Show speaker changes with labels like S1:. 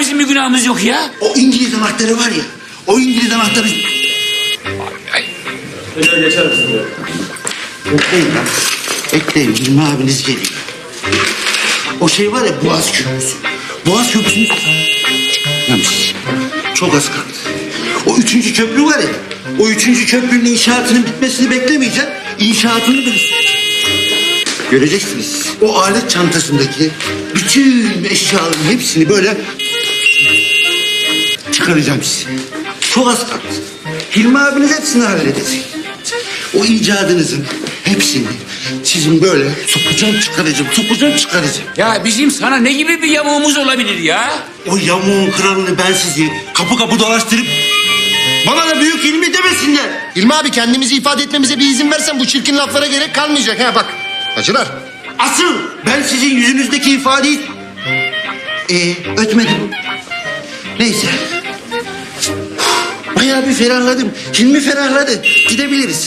S1: Bizim bir günahımız yok ya.
S2: O İngiliz anahtarı var ya. O İngiliz anahtarı...
S3: Hocam geçer misin?
S2: Bekleyin lan. Bekleyin. Hilmi abiniz geliyor. O şey var ya Boğaz Köprüsü. Boğaz Köprüsü'nü... Yapmış. Çok az kaldı. O üçüncü köprü var ya. O üçüncü köprünün inşaatının bitmesini beklemeyeceksin. İnşaatını bilirsin. Göreceksiniz. O alet çantasındaki bütün eşyaların hepsini böyle çıkaracağım size. Çok az kaldı. Hilmi abiniz hepsini halledecek. O icadınızın hepsini sizin böyle sokacağım çıkaracağım, sokacağım çıkaracağım.
S1: Ya bizim sana ne gibi bir yamuğumuz olabilir ya?
S2: O yamuğun kralını ben sizi kapı kapı dolaştırıp bana da büyük ilmi demesinler.
S4: İlmi abi kendimizi ifade etmemize bir izin versen bu çirkin laflara gerek kalmayacak ha bak. Hacılar.
S2: Asıl ben sizin yüzünüzdeki ifadeyi... Ee, ötmedim. Neyse. Bayağı bir ferahladım. Hilmi ferahladı. Gidebiliriz.